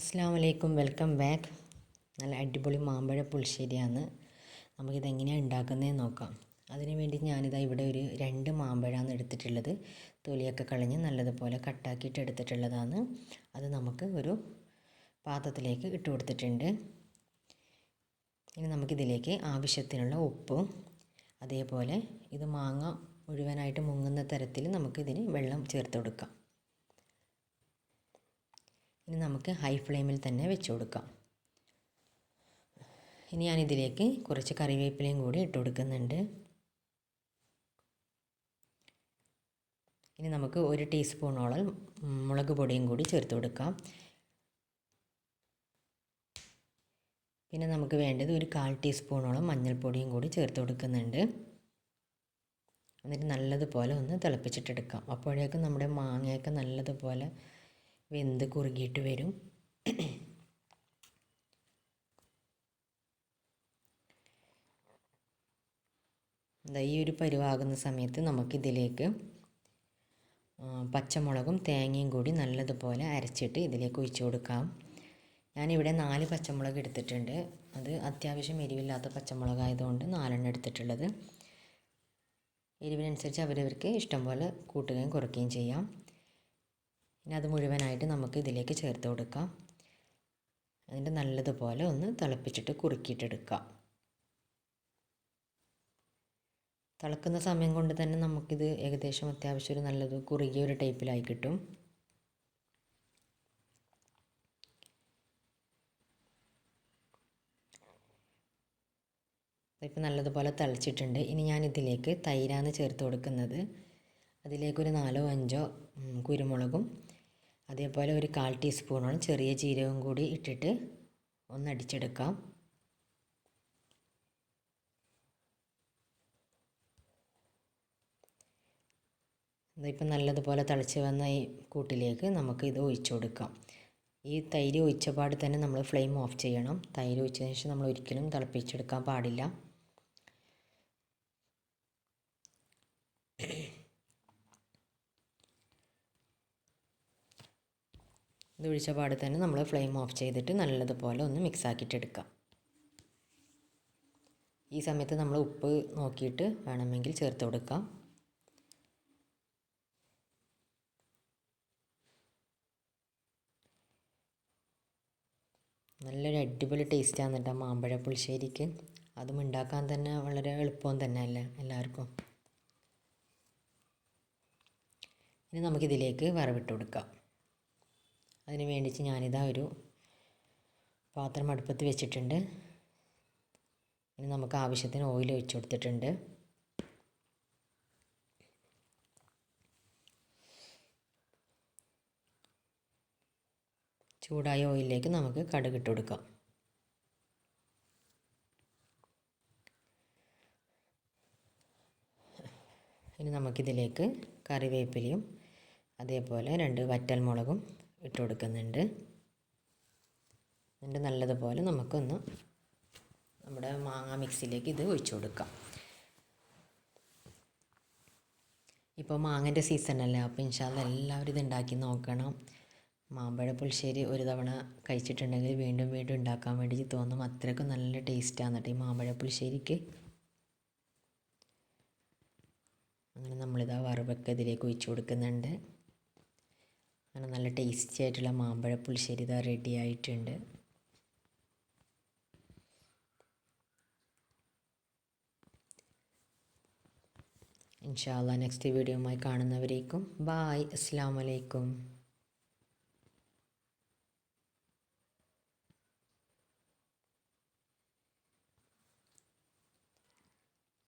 അസ്സാം വലൈക്കും welcome back. നല്ല അടിപൊളി മാമ്പഴ പുളിശ്ശേരിയാണ്. നമുക്കിതെങ്ങനെയാണ് ഉണ്ടാക്കുന്നതെന്ന് നോക്കാം. അതിന് വേണ്ടി ഞാനിതാ ഇവിടെ ഒരു രണ്ട് മാമ്പഴമാണ് എടുത്തിട്ടുള്ളത്. തൊലിയൊക്കെ കളഞ്ഞ് നല്ലതുപോലെ കട്ടാക്കിയിട്ട് എടുത്തിട്ടുള്ളതാണ്. അത് നമുക്ക് ഒരു പാത്രത്തിലേക്ക് ഇട്ട് കൊടുത്തിട്ടുണ്ട്. ഇനി നമുക്കിതിലേക്ക് ആവശ്യത്തിനുള്ള ഉപ്പും അതേപോലെ ഇത് മാങ്ങ മുഴുവനായിട്ട് മുങ്ങുന്ന തരത്തിൽ നമുക്കിതിന് വെള്ളം ചേർത്ത് കൊടുക്കാം. ഇനി നമുക്ക് ഹൈ ഫ്ലെയിമിൽ തന്നെ വെച്ച് കൊടുക്കാം. ഇനി ഞാനിതിലേക്ക് കുറച്ച് കറിവേപ്പിലയും കൂടി ഇട്ട് കൊടുക്കുന്നുണ്ട്. ഇനി നമുക്ക് ഒരു ടീസ്പൂണോളം മുളക് പൊടിയും കൂടി ചേർത്ത് കൊടുക്കാം. പിന്നെ നമുക്ക് വേണ്ടത് ഒരു കാൽ ടീസ്പൂണോളം മഞ്ഞൾപ്പൊടിയും കൂടി ചേർത്ത് കൊടുക്കുന്നുണ്ട്. എന്നിട്ട് നല്ലതുപോലെ ഒന്ന് തിളപ്പിച്ചിട്ടെടുക്കാം. അപ്പോഴേക്കും നമ്മുടെ മാങ്ങയൊക്കെ നല്ലതുപോലെ വെന്ത് കുറുകിയിട്ട് വരും. ഈ ഒരു പരിവാകുന്ന സമയത്ത് നമുക്കിതിലേക്ക് പച്ചമുളകും തേങ്ങയും കൂടി നല്ലതുപോലെ അരച്ചിട്ട് ഇതിലേക്ക് ഒഴിച്ചു കൊടുക്കാം. ഞാനിവിടെ നാല് പച്ചമുളക് എടുത്തിട്ടുണ്ട്. അത് അത്യാവശ്യം എരിവില്ലാത്ത പച്ചമുളകായതുകൊണ്ട് നാലെണ്ണം എടുത്തിട്ടുള്ളത്. എരിവിനനുസരിച്ച് അവരവർക്ക് ഇഷ്ടം പോലെ കൂട്ടുകയും കുറയ്ക്കുകയും ചെയ്യാം. ഇനി അത് മുഴുവനായിട്ട് നമുക്ക് ഇതിലേക്ക് ചേർത്ത് കൊടുക്കാം. അതിന്റെ നല്ലതുപോലെ ഒന്ന് തിളപ്പിച്ചിട്ട് കുറുക്കിയിട്ടെടുക്കാം തിളക്കുന്ന സമയം കൊണ്ട് തന്നെ നമുക്കിത് ഏകദേശം അത്യാവശ്യം ഒരു നല്ലത് കുറുകിയ ഒരു ടൈപ്പിലായി കിട്ടും. ഇപ്പം നല്ലതുപോലെ തിളച്ചിട്ടുണ്ട്. ഇനി ഞാൻ ഇതിലേക്ക് തൈരാണ് ചേർത്ത് കൊടുക്കുന്നത്. അതിലേക്കൊരു നാലോ അഞ്ചോ കുരുമുളകും അതേപോലെ ഒരു കാൽ ടീസ്പൂണോളം ചെറിയ ജീരകം കൂടി ഇട്ടിട്ട് ഒന്ന് അടിച്ചെടുക്കാം ഇപ്പം നല്ലതുപോലെ തിളച്ച് വന്ന ഈ കൂട്ടിലേക്ക് നമുക്ക് ഇത് ഒഴിച്ചു കൊടുക്കാം. ഈ തൈര് ഒഴിച്ചപാട് തന്നെ നമ്മൾ ഫ്ലെയിം ഓഫ് ചെയ്യണം. തൈര് ഒഴിച്ചതിന് ശേഷം നമ്മൾ ഒരിക്കലും തിളപ്പിച്ചെടുക്കാൻ പാടില്ല. ഇത് ഒഴിച്ച പാട് തന്നെ നമ്മൾ ഫ്ലെയിം ഓഫ് ചെയ്തിട്ട് നല്ലതുപോലെ ഒന്ന് മിക്സ് ആക്കിയിട്ടെടുക്കാം. ഈ സമയത്ത് നമ്മൾ ഉപ്പ് നോക്കിയിട്ട് വേണമെങ്കിൽ ചേർത്ത് കൊടുക്കാം. നല്ലൊരു അടിപൊളി ടേസ്റ്റാണ് കേട്ടോ മാമ്പഴ പുളിശ്ശേരിക്ക്. അതും ഉണ്ടാക്കാൻ തന്നെ വളരെ എളുപ്പം തന്നെ അല്ലേ എല്ലാവർക്കും. ഇനി നമുക്കിതിലേക്ക് വറവിട്ട് കൊടുക്കാം. അതിന് വേണ്ടിയിട്ട് ഞാനിതാ ഒരു പാത്രം അടുപ്പത്ത് വെച്ചിട്ടുണ്ട്. ഇനി നമുക്ക് ആവശ്യത്തിന് ഓയിൽ ഒഴിച്ചു കൊടുത്തിട്ടുണ്ട്. ചൂടായ ഓയിലിലേക്ക് നമുക്ക് കടുക് ഇട്ട് കൊടുക്കാം. ഇനി നമുക്കിതിലേക്ക് കറിവേപ്പിലയും അതേപോലെ രണ്ട് വറ്റൽമുളകും ഇട്ട് കൊടുക്കുന്നുണ്ട് എന്നിട്ട് നല്ലതുപോലെ നമുക്കൊന്ന് നമ്മുടെ മാങ്ങ മിക്സിയിലേക്ക് ഇത് ഒഴിച്ചു കൊടുക്കാം. ഇപ്പോൾ മാങ്ങന്റെ സീസണല്ലേ അപ്പോൾ ഇൻഷാല്ല എല്ലാവരും ഇത് ഉണ്ടാക്കി നോക്കണം. മാമ്പഴ പുളിശ്ശേരി ഒരു തവണ കഴിച്ചിട്ടുണ്ടെങ്കിൽ വീണ്ടും വീണ്ടും ഉണ്ടാക്കാൻ വേണ്ടി തോന്നും. അത്രയ്ക്കും നല്ല ടേസ്റ്റാണ് കേട്ടോ ഈ മാമ്പഴ പുളിശ്ശേരിക്ക്. അങ്ങനെ നമ്മളിതാ വറവൊക്കെ ഇതിലേക്ക് ഒഴിച്ചു കൊടുക്കുന്നുണ്ട്. അങ്ങനെ നല്ല ടേസ്റ്റി ആയിട്ടുള്ള മാമ്പഴ പുളിശ്ശേരി ഇതാ റെഡി ആയിട്ടുണ്ട്. ഇൻഷാല്ല നെക്സ്റ്റ് വീഡിയോയുമായി കാണുന്നവരേക്കും. ബായ് അസ്സാം വലൈക്കും